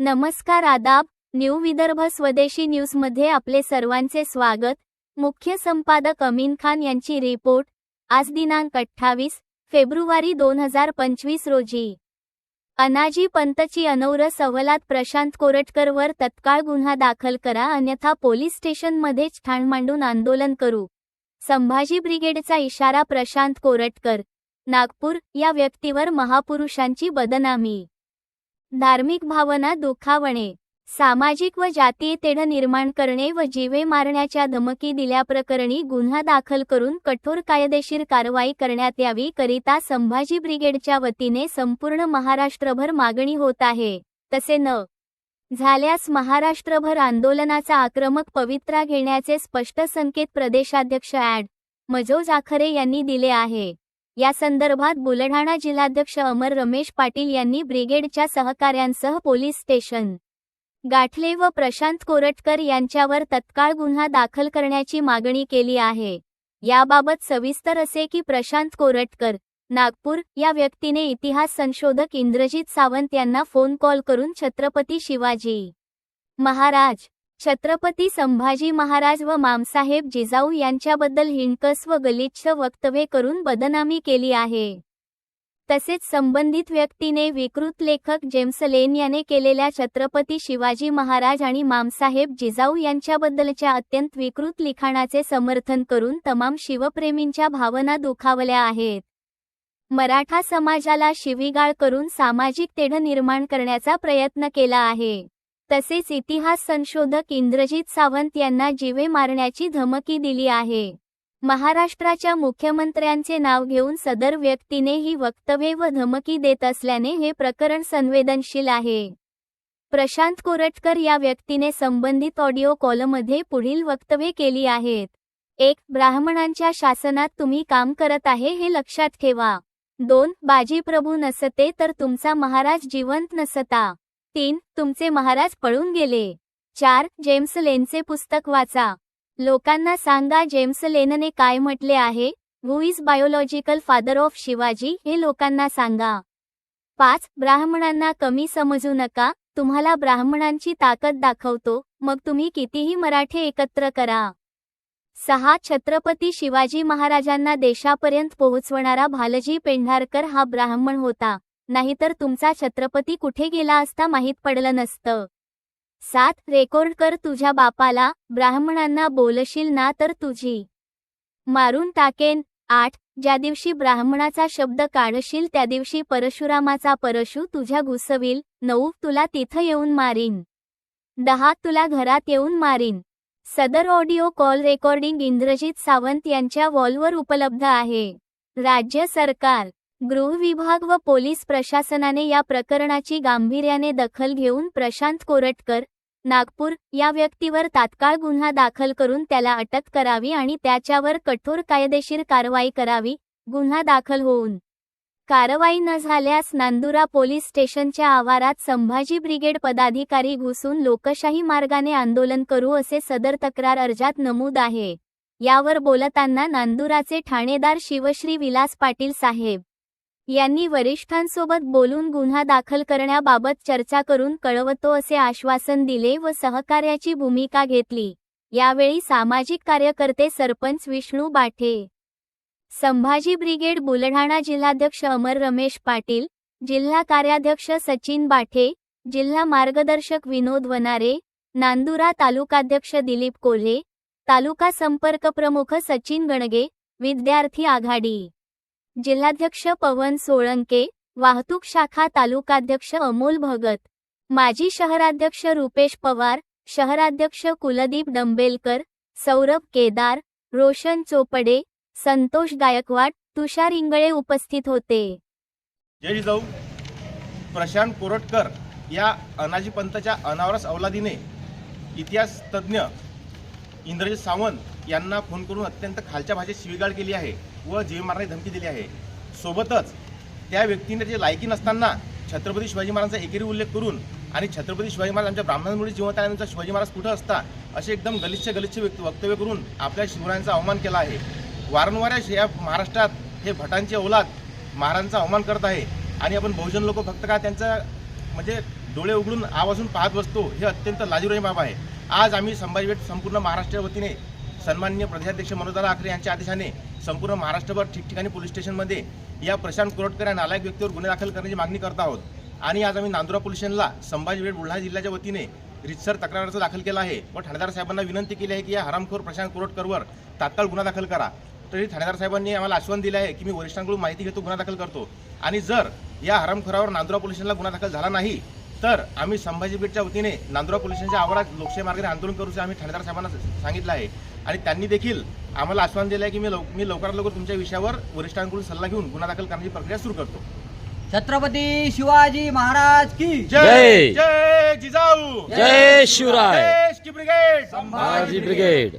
नमस्कार आदाब न्यू विदर्भ स्वदेशी न्यूजमध्ये आपले सर्वांचे स्वागत. मुख्य संपादक अमीन खान यांची रिपोर्ट. आज दिनांक अठ्ठावीस फेब्रुवारी दोन हजार पंचवीस रोजी. अनाजी पंतची अनौर अहवालात प्रशांत कोरटकरवर तत्काळ गुन्हा दाखल करा अन्यथा पोलीस स्टेशनमध्येच ठाण मांडून आंदोलन करू. संभाजी ब्रिगेडचा इशारा प्रशांत कोरटकर. नागपूर या व्यक्तीवर महापुरुषांची बदनामी. धार्मिक भावना दुखावणे. सामाजिक व जातीय तेढ निर्माण करणे व जीवे मारण्याच्या धमकी दिल्याप्रकरणी गुन्हा दाखल करून कठोर कायदेशीर कारवाई करण्यात यावी करिता संभाजी ब्रिगेडच्या वतीने संपूर्ण महाराष्ट्रभर मागणी होत आहे. तसे न झाल्यास महाराष्ट्रभर आंदोलनाचा आक्रमक पवित्रा घेण्याचे स्पष्ट संकेत प्रदेशाध्यक्ष ॲड. मजो जाखरे यांनी दिले आहे. या संदर्भात बुलढाणा जिल्हाध्यक्ष अमर रमेश पाटील यांनी ब्रिगेडच्या सहकाऱ्यांसह पोलीस स्टेशन गाठले व प्रशांत कोरटकर यांच्यावर तत्काळ गुन्हा दाखल करण्याची मागणी केली आहे. याबाबत सविस्तर असे की प्रशांत कोरटकर नागपूर या व्यक्तीने इतिहास संशोधक इंद्रजित सावंत यांना फोन कॉल करून छत्रपती शिवाजी महाराज छत्रपती संभाजी महाराज व मामसाहेब जिजाऊ यांच्याबद्दल हिणकस व गलिच्छ वक्तव्य करून बदनामी केली आहे. तसेच संबंधित व्यक्तीने विकृत लेखक जेम्स लेन याने केलेल्या छत्रपती शिवाजी महाराज आणि मामसाहेब जिजाऊ यांच्याबद्दलच्या अत्यंत विकृत लिखाणाचे समर्थन करून तमाम शिवप्रेमींच्या भावना दुखावल्या आहेत. मराठा समाजाला शिवीगाळ करून सामाजिक तेढ निर्माण करण्याचा प्रयत्न केला आहे. तसेच इतिहास संशोधक इंद्रजित सावंत यांना जीवे मारण्याची धमकी दिली आहे. महाराष्ट्राच्या मुख्यमंत्र्यांचे नाव घेऊन सदर व्यक्तीने ही वक्तव्ये व धमकी देत असल्याने हे प्रकरण संवेदनशील आहे. प्रशांत कोरटकर या व्यक्तीने संबंधित ऑडिओ कॉलमध्ये पुढील वक्तव्ये केली आहेत. एक ब्राह्मणांच्या शासनात तुम्ही काम करत आहे हे लक्षात ठेवा. दोन बाजी प्रभू नसते तर तुमचा महाराज जिवंत नसता. तीन तुमचे महाराज पळून गेले. चार जेम्स लेनचे पुस्तक वाचा. लोकांना सांगा जेम्स लेनने काय म्हटले आहे? Who is biological father of Shivaji? हे लोकांना सांगा. पाच ब्राह्मणांना कमी समजू नका. तुम्हाला ब्राह्मणांची ताकद दाखवतो. मग तुम्ही कितीही मराठे एकत्र करा. सहा छत्रपती शिवाजी महाराजांना देशापर्यंत पोहोचवणारा भालजी पेंढारकर हा ब्राह्मण होता. नाहीतर तुमचा छत्रपती कुठे गेला असता माहीत पडलं नसतं. सात रेकॉर्ड कर तुझ्या बापाला ब्राह्मणांना बोलशील ना तर तुझी. मारून टाकेन. आठ ज्या दिवशी ब्राह्मणाचा शब्द काढशील त्या दिवशी परशुरामाचा परशु तुझ्या घुसवील. नऊ तुला तिथं येऊन मारीन. दहा तुला घरात येऊन मारीन. सदर audio call recording Indrajit Sawant यांच्या वॉलवर उपलब्ध आहे. राज्य सरकार गृह विभाग व पोलीस प्रशासनाने या प्रकरणाची गांभीर्याने दखल घेऊन प्रशांत कोरटकर नागपूर या व्यक्तीवर तात्काळ गुन्हा दाखल करून त्याला अटक करावी आणि त्याच्यावर कठोर कायदेशीर कारवाई करावी गुन्हा दाखल होऊन. कारवाई न झाल्यास नांदुरा पोलीस स्टेशनच्या आवारात संभाजी ब्रिगेड पदाधिकारी घुसून लोकशाही मार्गाने आंदोलन करू असे सदर तक्रार अर्जात नमूद आहे. यावर बोलताना नांदुराचे ठाणेदार शिवश्री विलास पाटील साहेब यांनी वरिष्ठांसोबत बोलून गुन्हा दाखल करण्याबाबत चर्चा करून कळवतो असे आश्वासन दिले व सहकार्याची भूमिका घेतली. यावेळी सामाजिक कार्यकर्ते सरपंच विष्णू बाठे संभाजी ब्रिगेड बुलढाणा जिल्हाध्यक्ष अमर रमेश पाटील जिल्हा कार्याध्यक्ष सचिन बाठे जिल्हा मार्गदर्शक विनोद वनारे नांदुरा तालुकाध्यक्ष दिलीप कोल्हे तालुका संपर्क प्रमुख सचिन गणगे विद्यार्थी आघाडी. जिल्हाध्यक्ष पवन सोळंके वाहतूक शाखा तालुकाध्यक्ष अमोल भगत माजी शहराध्यक्ष रुपेश पवार शहराध्यक्ष कुलदीप डंबेलकर सौरभ केदार रोशन चोपडे संतोष गायकवाड तुषार इंगळे उपस्थित होते. जय जाऊ प्रशांत कोरटकर या अनाजी पंतच्या अनावरस अवलादीने इतिहास तज्ज्ञ इंद्रजित सावंत यांना फोन करून अत्यंत खालच्या भाषेत शिवीगाळ केली आहे. व जीव मारण्याची धमकी दिली आहे. सोबतच त्या व्यक्तीने जे लायकी नसताना छत्रपती शिवाजी महाराजांचा एकेरी उल्लेख करून आणि छत्रपती शिवाजी महाराज आमच्या ब्राह्मणांमुळे जिवंत आहे आमचा शिवाजी महाराज कुठं असता असे एकदम गलिच्छ गलिच्छ व्यक्त वक्तव्य करून आपल्या शिवरायांचा अवमान केला आहे. वारंवार या महाराष्ट्रात हे भटांची औलाद महाराजांचा अवमान करत आहे. आणि आपण बहुजन लोक फक्त काय त्यांचा म्हणजे डोळे उघडून आवाजून पाहत बसतो हे अत्यंत लाजीरवाणी बाब आहे. आज आम्ही संभाजीपेठ संपूर्ण महाराष्ट्र वतीने सन्माननीय प्रदेशाध्यक्ष मनोजदादा आखरे यांच्या आदेशाने संपूर्ण महाराष्ट्रभर ठिकठिकाणी पोलीस स्टेशनमध्ये या प्रशांत कोरटकर या नालायक व्यक्तीवर गुन्हे दाखल करण्याची मागणी करत आहोत. आणि आज आम्ही नांदुरा पोलीस स्टेशनला संभाजीपेठ बुलढाणा जिल्ह्याच्या वतीने रितसर तक्रार अर्ज दाखल केला आहे. व ठाणेदार साहेबांना विनंती केली आहे की या हरामखोर प्रशांत कोरटकरवर तात्काळ गुन्हा दाखल करा. तरी ठाणेदार साहेबांनी आम्हाला आश्वासन दिलं आहे की मी वरिष्ठांकडून माहिती घेतो गुन्हा दाखल करतो. आणि जर या हरामखोरावर नांदुरा पोलीस स्टेशनला गुन्हा दाखल झाला नाही तर आम्ही संभाजी वतीने नांदुरा पोलीस स्टेशनच्या आवारात लोकशाही मार्गाने आंदोलन करू आम्ही ठाणेदार साहेबांना सांगितलं आहे. आणि त्यांनी देखील आम्हाला आश्वासन दिलं आहे की मी लव मी लवकरात लवकर तुमच्या विषयावर वरिष्ठांकडून सल्ला घेऊन गुन्हा दाखल करण्याची प्रक्रिया सुरू करतो. छत्रपती शिवाजी महाराज की जय. जय जिजाऊ. जय शिवराय. देश की ब्रिगेड. संभाजी ब्रिगेड.